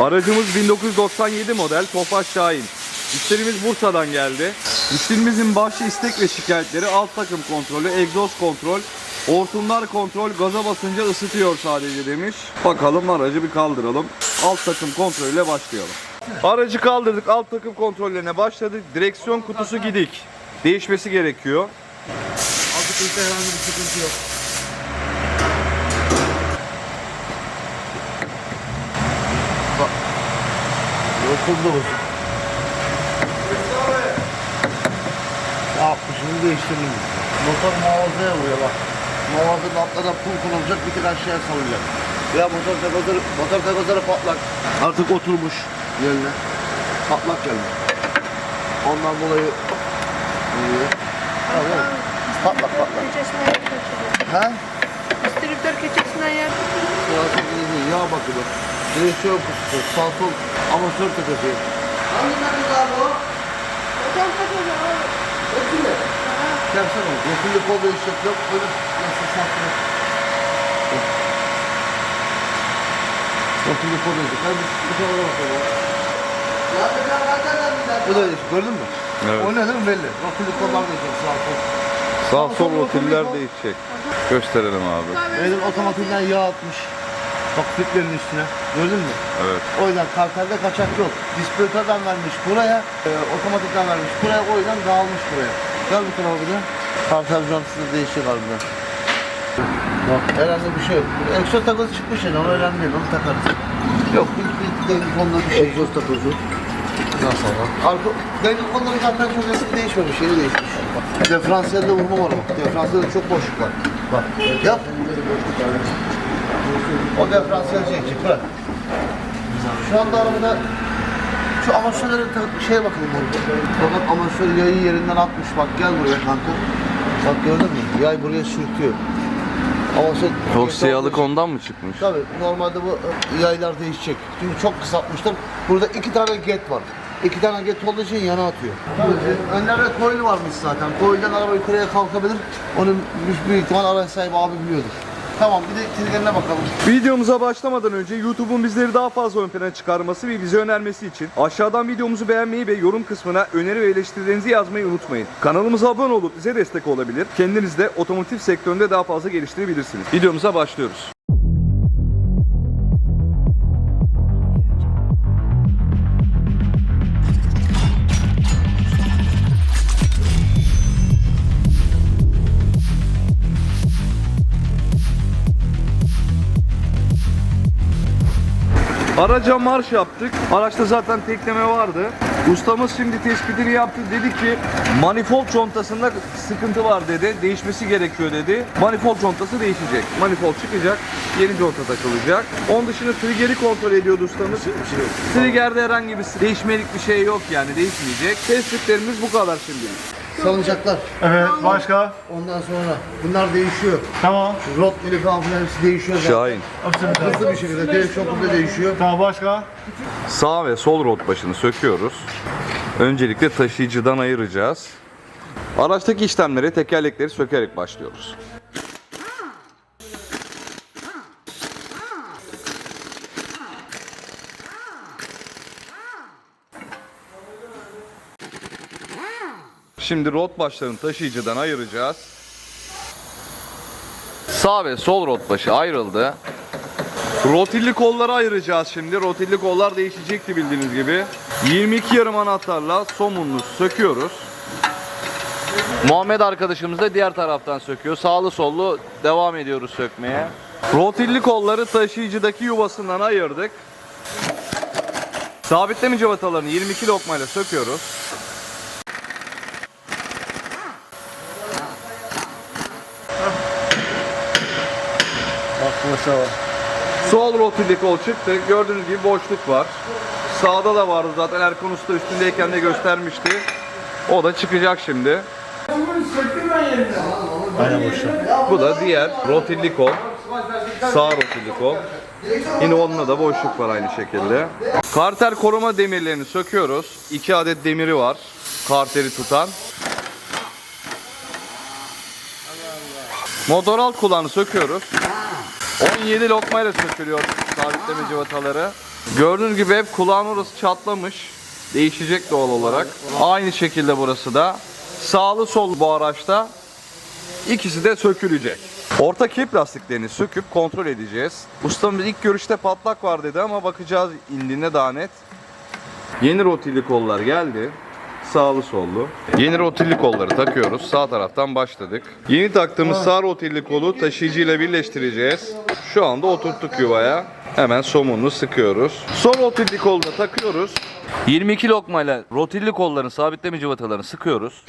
Aracımız 1997 model Tofaş Şahin. Müşterimiz Bursa'dan geldi. Müşterimizin başlı istek ve şikayetleri alt takım kontrolü, egzoz kontrol, hortumlar kontrol, gaza basınca ısıtıyor sadece demiş. Bakalım aracı bir kaldıralım. Alt takım kontrolüyle başlayalım. Aracı kaldırdık, alt takım kontrollerine başladık. Direksiyon kutusu gidik. Değişmesi gerekiyor. Akıtırsa herhangi bir sıkıntı yok. Bozuk. Ne yapmışım değiştirdim. Motor muhafazaya vuruyor bak. Muhafazanın altlarına pul konulacak bir tek aşağıya salacak. Ya motor tegozları, motor tegozları patlak. Artık oturmuş yerine. Patlak gelmiş. Ondan dolayı. Tamam. Patlak patlak. Ha? Distribütör keçesinden yer Sırası değil, yağ bakımı. Direksiyon kutusu, sağ sol amatör takası. Hangi takası abi o? Hocam takılıyor abi. Mi? Yapsana. Yakında kol değişecek yok. Böyle nasıl saklı. Yakında kol değişecek. Hadi bir tane bakalım. Bu da değişik. Gördün mü? Evet. O ne değil mi belli? Rotili kollar değişecek sağ sol. Sağ sol rotiller değişecek. Gösterelim abi. Benim otomatikten yağ atmış. Bak filtrerin üstüne. Gördün mü? Evet. O yüzden kartelde kaçak yok. Distribütörden vermiş buraya, e, otomatikten vermiş buraya, o yüzden dağılmış buraya. Gel bu tarafa bir de. Kartel jantisi de değişecek harbiden. Bak herhangi bir şey yok. Egzoz takozu çıkmış yani, o önemli değil, onu takarız. Yok, bir, bir dengli konuda bir şey. Egzoz takozu. Nasıl ama? Arka, dengli konuları zaten çok eski değişmemiş, yeni değişmiş. Diferansiyelde vurma var bak. Diferansiyelde çok boşluk var. Bak, yap. O diferansiyel çekecek, bırak. Şu anda arabada şu amatörlere ta- şeye bakalım orada. Fakat amatör yayı yerinden atmış. Bak gel buraya kanka. Bak gördün mü? Yay buraya sürtüyor. Amatör... O siyahlık ondan mı çıkmış? Tabii normalde bu e, yaylar değişecek. Çünkü çok kısaltmışlar. Burada iki tane get var. İki tane get olduğu için yana atıyor. Tabii e, önlerde coil varmış zaten. Coil'den araba yukarıya kalkabilir. Onu büyük, büyük ihtimal araç sahibi abi biliyordur. Tamam bir de triggerine bakalım. Videomuza başlamadan önce YouTube'un bizleri daha fazla ön plana çıkarması ve bizi önermesi için aşağıdan videomuzu beğenmeyi ve yorum kısmına öneri ve eleştirilerinizi yazmayı unutmayın. Kanalımıza abone olup bize destek olabilir. Kendiniz de otomotiv sektöründe daha fazla geliştirebilirsiniz. Videomuza başlıyoruz. Araca marş yaptık. Araçta zaten tekleme vardı. Ustamız şimdi tespitini yaptı. Dedi ki manifold contasında sıkıntı var dedi. Değişmesi gerekiyor dedi. Manifold contası değişecek. Manifold çıkacak. Yeni conta takılacak. Onun dışında triggeri kontrol ediyordu ustamız. Trigger'de herhangi bir değişmelik bir şey yok yani değişmeyecek. Tespitlerimiz bu kadar şimdi. Salıncaklar. Evet, başka? Ondan sonra bunlar değişiyor. Tamam. Rot mili falan filan hepsi değişiyor zaten. Şahin. Hızlı bir şekilde direksiyon burada değişiyor. Tamam, başka? Sağ ve sol rot başını söküyoruz. Öncelikle taşıyıcıdan ayıracağız. Araçtaki işlemlere tekerlekleri sökerek başlıyoruz. Şimdi rot başlarını taşıyıcıdan ayıracağız. Sağ ve sol rot başı ayrıldı. Rotilli kolları ayıracağız şimdi. Rotilli kollar değişecekti bildiğiniz gibi. 22 yarım anahtarla somunlu söküyoruz. Muhammed arkadaşımız da diğer taraftan söküyor. Sağlı sollu devam ediyoruz sökmeye. Rotilli kolları taşıyıcıdaki yuvasından ayırdık. Sabitleme cıvatalarını 22 lokmayla söküyoruz. Bak mesela. Sol rotilli kol çıktı. Gördüğünüz gibi boşluk var. Sağda da vardı zaten Erkan Usta üstündeyken de göstermişti. O da çıkacak şimdi. Bu da diğer rotilli kol. Sağ rotilli kol. Yine onunla da boşluk var aynı şekilde. Karter koruma demirlerini söküyoruz. 2 adet demiri var. Karteri tutan. Motor alt kulağını söküyoruz. 17 lokmayla sökülüyor sabitleme cıvataları. Gördüğünüz gibi hep kulağın orası çatlamış. Değişecek doğal olarak. Aynı şekilde burası da. Sağlı sol bu araçta. İkisi de sökülecek. Orta kep lastiklerini söküp kontrol edeceğiz. Ustamız ilk görüşte patlak var dedi ama bakacağız indiğinde daha net. Yeni rotilli kollar geldi. Sağlı sollu. Yeni rotilli kolları takıyoruz. Sağ taraftan başladık. Yeni taktığımız sağ rotilli kolu taşıyıcı ile birleştireceğiz. Şu anda oturttuk yuvaya. Hemen somununu sıkıyoruz. Son rotilli kolunu da takıyoruz. 22 lokmayla rotilli kolların sabitleme cıvatalarını sıkıyoruz.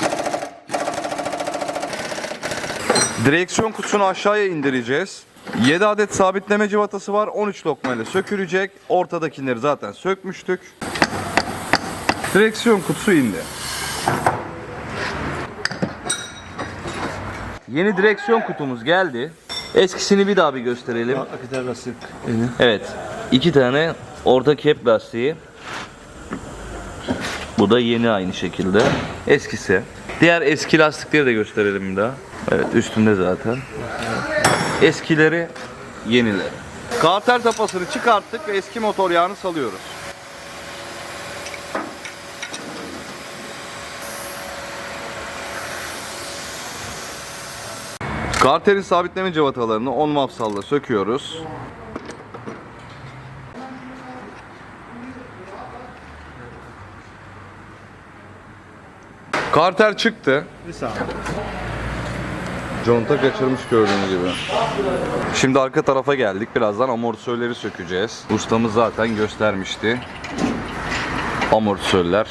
Direksiyon kutusunu aşağıya indireceğiz. 7 adet sabitleme cıvatası var. 13 lokmayla sökülecek. Ortadakileri zaten sökmüştük. Direksiyon kutusu indi. Yeni direksiyon kutumuz geldi. Eskisini bir daha bir gösterelim. Akıtar lastik. Evet. iki tane orta kep lastiği. Bu da yeni aynı şekilde. Eskisi. Diğer eski lastikleri de gösterelim bir daha. Evet üstünde zaten. Eskileri, yenileri. Karter tapasını çıkarttık ve eski motor yağını salıyoruz. Karterin sabitleme cıvatalarını 10 mafsalla söküyoruz. Karter çıktı. Bir saniye. Conta kaçırmış gördüğünüz gibi. Şimdi arka tarafa geldik. Birazdan amortisörleri sökeceğiz. Ustamız zaten göstermişti. Amortisörler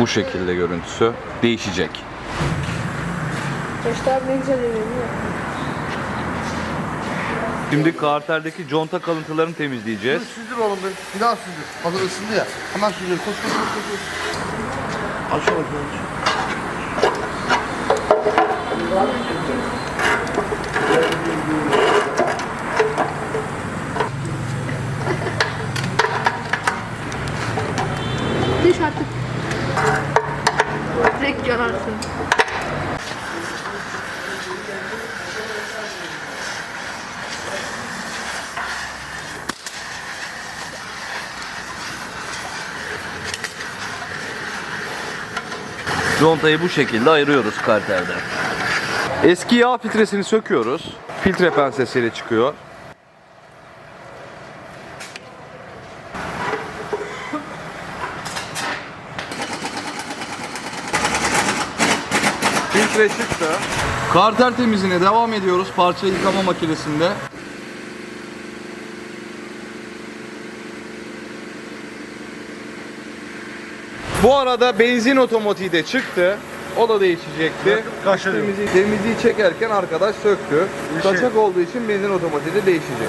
bu şekilde görüntüsü değişecek. Abi ne güzel mi? Şimdi karterdeki conta kalıntılarını temizleyeceğiz. Süzdür oğlum bir. Bir daha süzdür. Hazır ısındı ya. Hemen süzdür. Koş koş koş koş. Aç aç aç. Düş artık. Direkt yanarsın. Contayı bu şekilde ayırıyoruz karterden. Eski yağ filtresini söküyoruz. Filtre pensesiyle çıkıyor. Filtre çıktı. Karter temizliğine devam ediyoruz parça yıkama makinesinde. Bu arada benzin otomatiği de çıktı. O da değişecekti. Kaçırıyor. Temizliği, temizliği çekerken arkadaş söktü. Kaçak olduğu için benzin otomatiği de değişecek.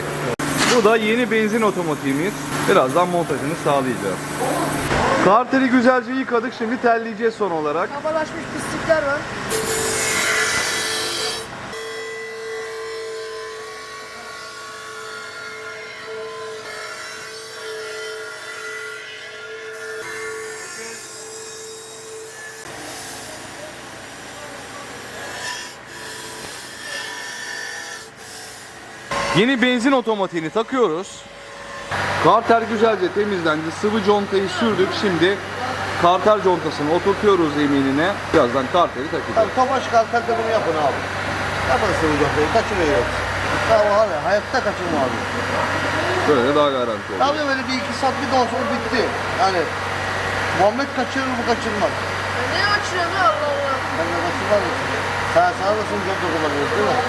Bu da yeni benzin otomatiğimiz. Birazdan montajını sağlayacağız. Karteri güzelce yıkadık. Şimdi telleyeceğiz son olarak. Kabalaşmış pislikler var. Yeni benzin otomatiğini takıyoruz. Karter güzelce temizlendi. Sıvı contayı sürdük. Şimdi karter contasını oturtuyoruz zeminine. Birazdan karteri takacağız. Abi Tofaş kalkar da bunu yapın abi. Yapın sıvı götürü. Kaçırıyor. Tamam abi. Hayatta kaçırma abi. Böyle daha garanti olur. Abi böyle bir iki saat bir daha sonra bitti. Yani Muhammed kaçırır bu kaçırmaz. Ne açıyorsun ya Allah Allah. Ben de kaçırmaz mısın? Sen sana da sıvı götürü kullanıyorsun değil mi?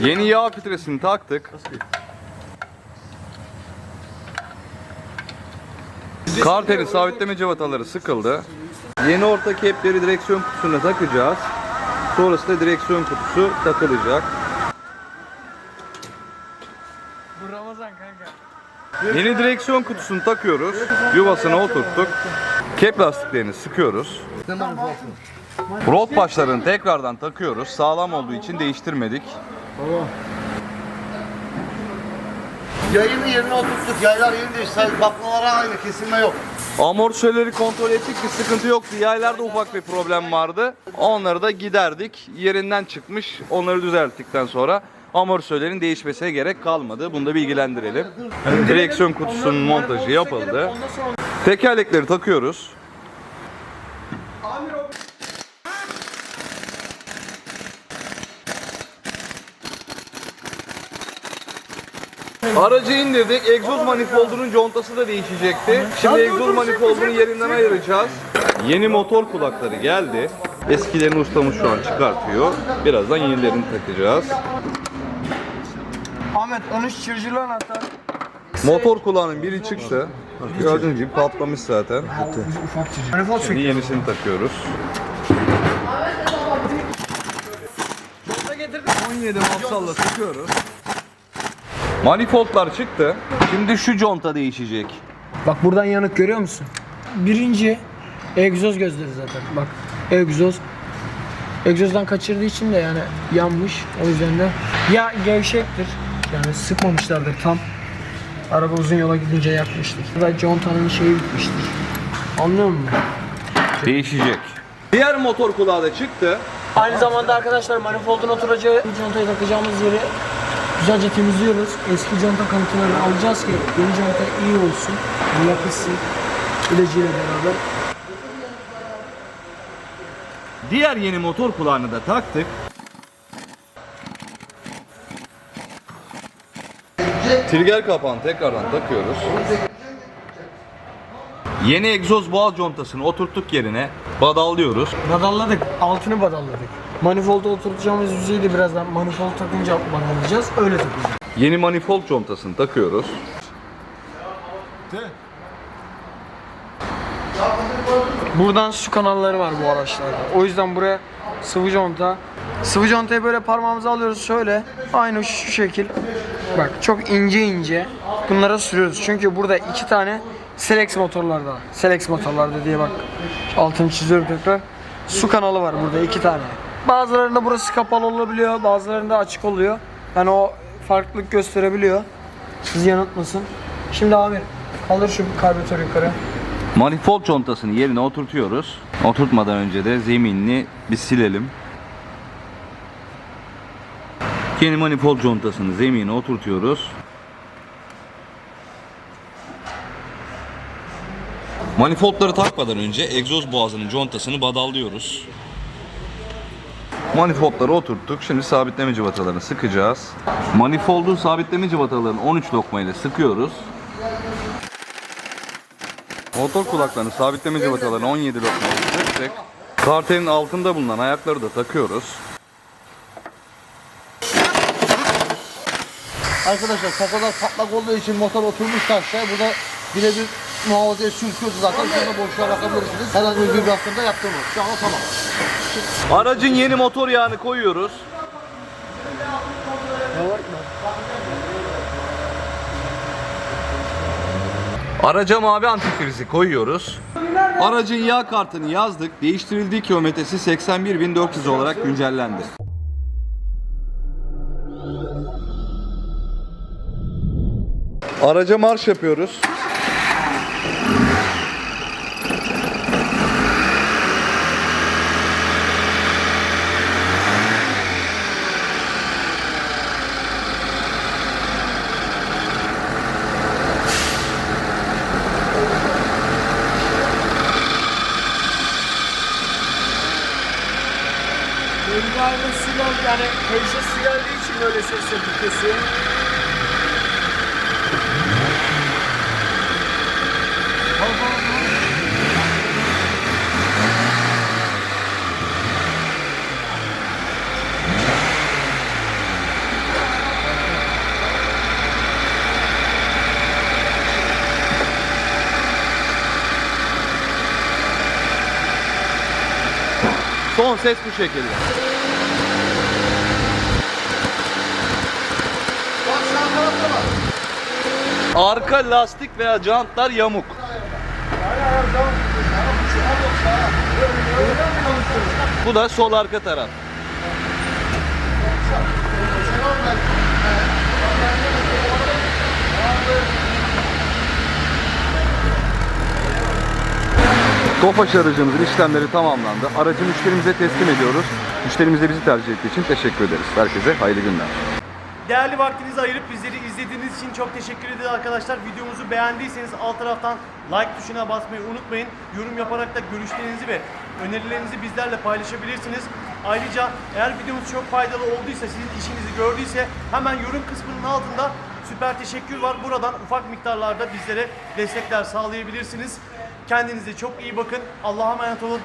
Yeni yağ filtresini taktık. Karterin sabitleme cıvataları sıkıldı. Yeni orta kepleri direksiyon kutusuna takacağız. Sonrasında direksiyon kutusu takılacak. Bu Ramazan kanka. Yeni direksiyon kutusunu takıyoruz. Yuvasına oturttuk. Kep lastiklerini sıkıyoruz. Tamam. Rot başlarını tekrardan takıyoruz. Sağlam olduğu için değiştirmedik. Yayını yerine oturttuk. Yaylar yeni değişti. Baklalara aynı. Kesilme yok. Amortisörleri kontrol ettik bir sıkıntı yoktu. Yaylarda ufak bir problem vardı. Onları da giderdik. Yerinden çıkmış. Onları düzelttikten sonra amortisörlerin değişmesine gerek kalmadı. Bunu da bilgilendirelim. Direksiyon kutusunun montajı yapıldı. Tekerlekleri takıyoruz. Aracı indirdik. Egzoz manifoldunun contası da değişecekti. Şimdi egzoz manifoldunu yerinden ayıracağız. Yeni motor kulakları geldi. Eskilerini ustamız şu an çıkartıyor. Birazdan yenilerini takacağız. Ahmet 13 çırcılı anahtar. Motor kulağının biri çıktı. Gördüğünüz gibi patlamış zaten. Manifold Şimdi yenisini takıyoruz. 17 mafsalla sıkıyoruz. Manifoldlar çıktı. Şimdi şu conta değişecek. Bak buradan yanık görüyor musun? Birinci egzoz gözleri zaten. Bak egzoz. Egzozdan kaçırdığı için de yani yanmış. O yüzden de ya gevşektir. Yani sıkmamışlardır tam. Araba uzun yola gidince yakmıştır. Ya da contanın şeyi bitmiştir. Anlıyor musun? Değişecek. Diğer motor kulağı da çıktı. Aynı zamanda arkadaşlar manifoldun oturacağı bu contayı takacağımız yeri güzelce temizliyoruz. Eski conta kalıntılarını alacağız ki yeni conta iyi olsun. Yapışsın. İlacıyla beraber. Diğer yeni motor kulağını da taktık. Trigger kapağını tekrardan takıyoruz. Yeni egzoz boğaz contasını oturttuk yerine badallıyoruz. Badalladık. Altını badalladık. Manifolda oturtacağımız yüzeyi de birazdan manifold takınca badallayacağız. Öyle takacağız. Yeni manifold contasını takıyoruz. Buradan su kanalları var bu araçlarda. O yüzden buraya sıvı conta. Sıvı contayı böyle parmağımıza alıyoruz şöyle. Aynı şu şekil. Bak çok ince ince bunlara sürüyoruz. Çünkü burada iki tane Selex motorlarda. Selex motorlarda diye bak. Altını çiziyorum tekrar. Su kanalı var burada iki tane. Bazılarında burası kapalı olabiliyor. Bazılarında açık oluyor. Yani o farklılık gösterebiliyor. Sizi yanıltmasın. Şimdi Amir kaldır şu karbüratörü yukarı. Manifold contasını yerine oturtuyoruz. Oturtmadan önce de zeminini bir silelim. Yeni manifold contasını zemine oturtuyoruz. Manifoldları takmadan önce egzoz boğazının contasını badallıyoruz. Manifoldları oturttuk. Şimdi sabitleme cıvatalarını sıkacağız. Manifoldun sabitleme cıvatalarını 13 lokma ile sıkıyoruz. Motor kulaklarını sabitleme cıvatalarını 17 lokma ile sıktık. Karterin altında bulunan ayakları da takıyoruz. Arkadaşlar kafalar patlak olduğu için motor oturmuş taşlar. Burada birebir muhafazaya sürtüyordu zaten. Sonra boşluğa bakabilirsiniz. Herhangi bir vibrasyonda yaptığımız. Şu anda tamam. Aracın yeni motor yağını koyuyoruz. Araca mavi antifrizi koyuyoruz. Aracın yağ kartını yazdık. Değiştirildiği kilometresi 81.400 olarak güncellendi. Araca marş yapıyoruz. Yani kayışa su geldiği için böyle ses yapıp kesiyor. Son ses bu şekilde. Arka lastik veya jantlar yamuk. Bu da sol arka taraf. Tofaş aracımızın işlemleri tamamlandı. Aracı müşterimize teslim ediyoruz. Müşterimize bizi tercih ettiği için teşekkür ederiz. Herkese hayırlı günler. Değerli vaktinizi ayırıp bizleri izlediğiniz için çok teşekkür ederiz arkadaşlar. Videomuzu beğendiyseniz alt taraftan like tuşuna basmayı unutmayın. Yorum yaparak da görüşlerinizi ve önerilerinizi bizlerle paylaşabilirsiniz. Ayrıca eğer videomuz çok faydalı olduysa, sizin işinizi gördüyse hemen yorum kısmının altında süper teşekkür var. Buradan ufak miktarlarda bizlere destekler sağlayabilirsiniz. Kendinize çok iyi bakın. Allah'a emanet olun.